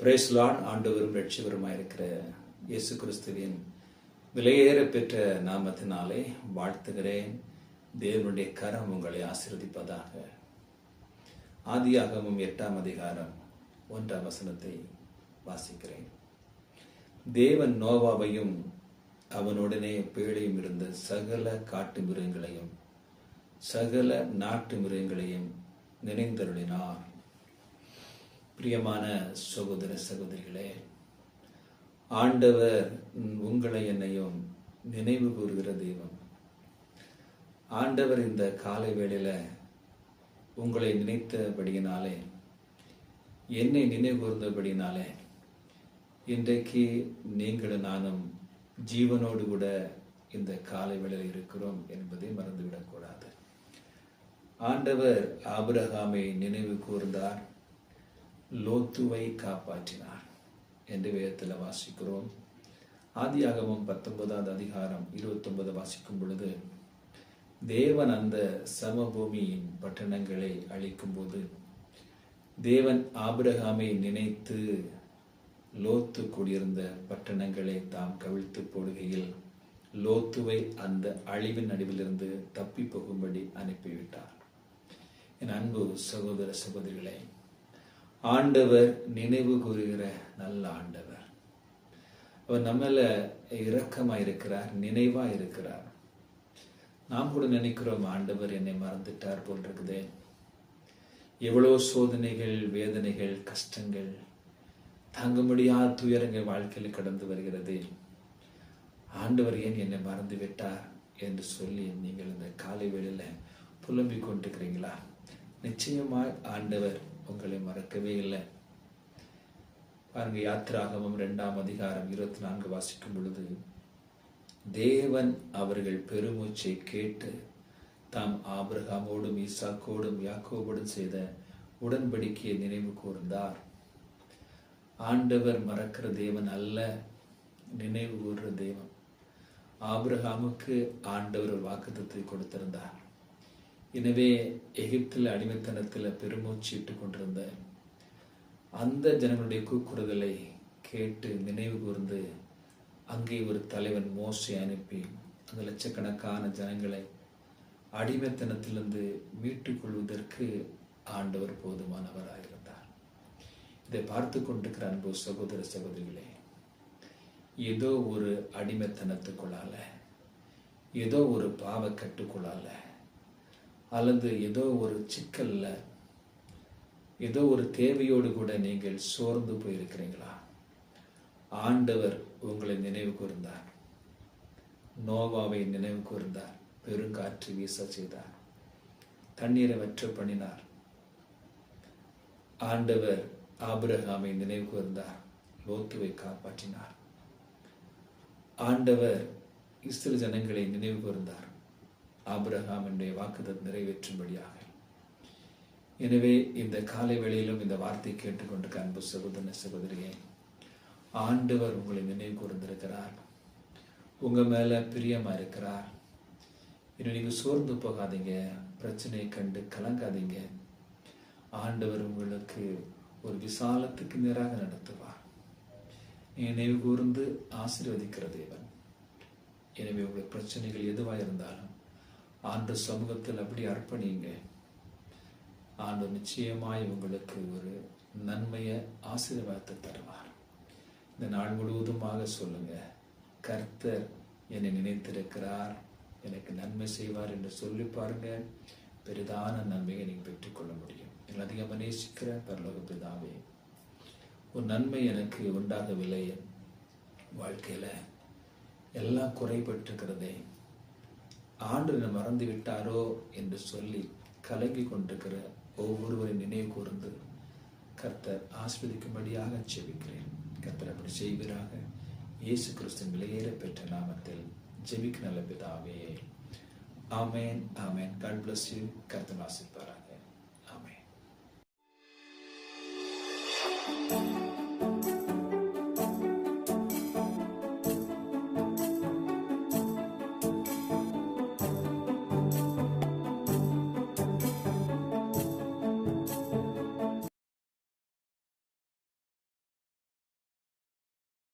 பிரேஸ்லான் ஆண்டவரும் லட்சியவருமாயிருக்கிற இயேசு கிறிஸ்துவின் விலையேற பெற்ற நாமத்தினாலே வாழ்த்துகிறேன். தேவனுடைய கரம் உங்களை ஆசிர்வதிப்பதாக. ஆதியாகமும் எட்டாம் அதிகாரம் ஒன்றாம் வசனத்தை வாசிக்கிறேன். தேவன் நோவாவையும் அவனுடனே பேழையும் இருந்த சகல காட்டு மிருகங்களையும் சகல நாட்டு மிருகங்களையும் நினைந்தருளினார். பிரியமான சகோதர சகோதரிகளே ஆண்டவர் உங்களை என்னையும் நினைவு கூறுகிற தெய்வம். ஆண்டவர் இந்த காலை வேளையில் உங்களை நினைத்தபடியினாலே என்னை நினைவு கூர்ந்தபடினாலே இன்றைக்கு நீங்களும் நானும் ஜீவனோடு கூட இந்த காலை வேளையில் இருக்கிறோம் என்பதை மறந்துவிடக்கூடாது. ஆண்டவர் ஆபிரகாமை நினைவு கூர்ந்தார் லோத்துவை காப்பாற்றினார் என்று வேதத்தில் வாசிக்கிறோம். ஆதியாகமும் பத்தொன்பதாவது அதிகாரம் இருபத்தொன்பது வாசிக்கும் பொழுது தேவன் அந்த சமபூமியின் பட்டணங்களை அழிக்கும் போது தேவன் ஆபிரகாமை நினைத்து லோத்து கூடியிருந்த பட்டணங்களை தாம் கவிழ்த்து போடுகையில் லோத்துவை அந்த அழிவின் நடுவிலிருந்து தப்பி போகும்படி அனுப்பிவிட்டார். என் அன்பு சகோதர சகோதரிகளை ஆண்டவர் நினைவு கூறுகிற நல்ல ஆண்டவர். அவர் நம்மள இரக்கமாக இருக்கிறார் நினைவா இருக்கிறார் நாம் கூட நினைக்கிறோம் ஆண்டவர் என்னை மறந்துட்டார் போல் இருக்குதே. எவ்வளோ சோதனைகள் வேதனைகள் கஷ்டங்கள் தாங்க முடியாத துயரங்கள் வாழ்க்கையில் கடந்து வருகிறது. ஆண்டவர் ஏன் என்னை மறந்து விட்டார் என்று சொல்லி நீங்கள் இந்த காலை வேளையில் புலம்பிக் கொண்டிருக்கிறீங்களா? நிச்சயமாய் ஆண்டவர் உங்களை மறக்கவே இல்லை. பாருங்க யாத்திராகமும் ரெண்டாம் அதிகாரம் இருபத்தி நான்கு வாசிக்கும் பொழுது தேவன் அவர்கள் பெருமூச்சை கேட்டு தாம் ஆபிரகாமோடும் ஈசாக்கோடும் யாக்கோபோடும் செய்த உடன்படிக்கையை நினைவு கூர்ந்தார். ஆண்டவர் மறக்கிற தேவன் அல்ல நினைவு கூறுற தேவன். ஆபிரகாமுக்கு ஆண்டவர் வாக்குத்தத்தை கொடுத்திருந்தார். எனவே எகிப்தில் அடிமைத்தனத்தில் பெருமூச்சிட்டு கொண்டிருந்த அந்த ஜனங்களுடைய கூக்குறுதலை கேட்டு நினைவு கூர்ந்து அங்கே ஒரு தலைவன் மோசை அனுப்பி அந்த லட்சக்கணக்கான ஜனங்களை அடிமைத்தனத்திலிருந்து மீட்டுக் கொள்வதற்கு ஆண்டவர் போதுமானவராயிருந்தார் இதை பார்த்து கொண்டிருக்கிற அன்பு சகோதர சகோதரிகளே ஏதோ ஒரு அடிமைத்தனத்துக்குள்ளால ஏதோ ஒரு பாவக்கட்டுக்குள்ளால அல்லது ஏதோ ஒரு சிக்கல்ல ஏதோ ஒரு தேவையோடு கூட நீங்கள் சோர்ந்து போயிருக்கிறீங்களா? ஆண்டவர் உங்களை நினைவு கூர்ந்தார். நோவாவை நினைவு கூர்ந்தார். பெருங்காற்று வீச செய்தார். தண்ணீரை வற்ற பண்ணினார். ஆண்டவர் ஆபிரகாமை நினைவு கூர்ந்தார் லோத்துவை காப்பாற்றினார். ஆண்டவர் இஸ்ரேல் ஜனங்களை நினைவு கூர்ந்தார். என்னுடைய வாக்குதல் நிறைவேற்றும்படியாக. எனவே இந்த காலை வேளையிலும் இந்த வார்த்தை கேட்டுக்கொண்டிருக்க அன்பு சகோதரன் சகோதரியே ஆண்டவர் உங்களை நினைவு கூர்ந்திருக்கிறார். உங்கள் மேலே பிரியமாக இருக்கிறார். இன்னும் நீங்கள் சோர்ந்து போகாதீங்க. பிரச்சனையை கண்டு கலங்காதீங்க. ஆண்டவர் உங்களுக்கு ஒரு விசாலத்துக்கு நேராக நடத்துவார் நினைவு கூர்ந்து ஆசீர்வதிக்கிற தேவன். எனவே உங்கள் பிரச்சனைகள் எதுவாக இருந்தாலும் ஆண்டு சமூகத்தில் அப்படி அர்ப்பணிங்க. ஆண்டு நிச்சயமாய் உங்களுக்கு ஒரு நன்மையை ஆசீர்வாதத்தை தருவார். இந்த நாள் முழுவதுமாக சொல்லுங்க கர்த்தர் என்னை நினைத்திருக்கிறார். எனக்கு நன்மை செய்வார் என்று சொல்லி பாருங்க. பெரிதான நன்மையை நீங்கள் பெற்றுக்கொள்ள முடியும். நீங்கள் அதிகமாக நேசிக்கிற பரலோக பிதாவே ஒரு நன்மை எனக்கு உண்டாகவில்லை. வாழ்க்கையில் எல்லாம் குறைபட்டிருக்கிறதே. ஆண்டு என்னை மறந்து விட்டாரோ என்று சொல்லி கலங்கி கொண்டிருக்கிற ஒவ்வொருவரின் நினைவு கூர்ந்து கர்த்தர் ஆஸ்வதிக்கும்படியாக செபிக்கிறேன் கர்த்தர் அப்படி செய்வீராக. இயேசு கிறிஸ்தன் விலையேற பெற்ற நாமத்தில் ஜெபிக்க நல்ல பிதாவே. ஆமேன் ஆமேன். காட் பிளஸ் யூ கர்த்தர் ஆசிப்பாரா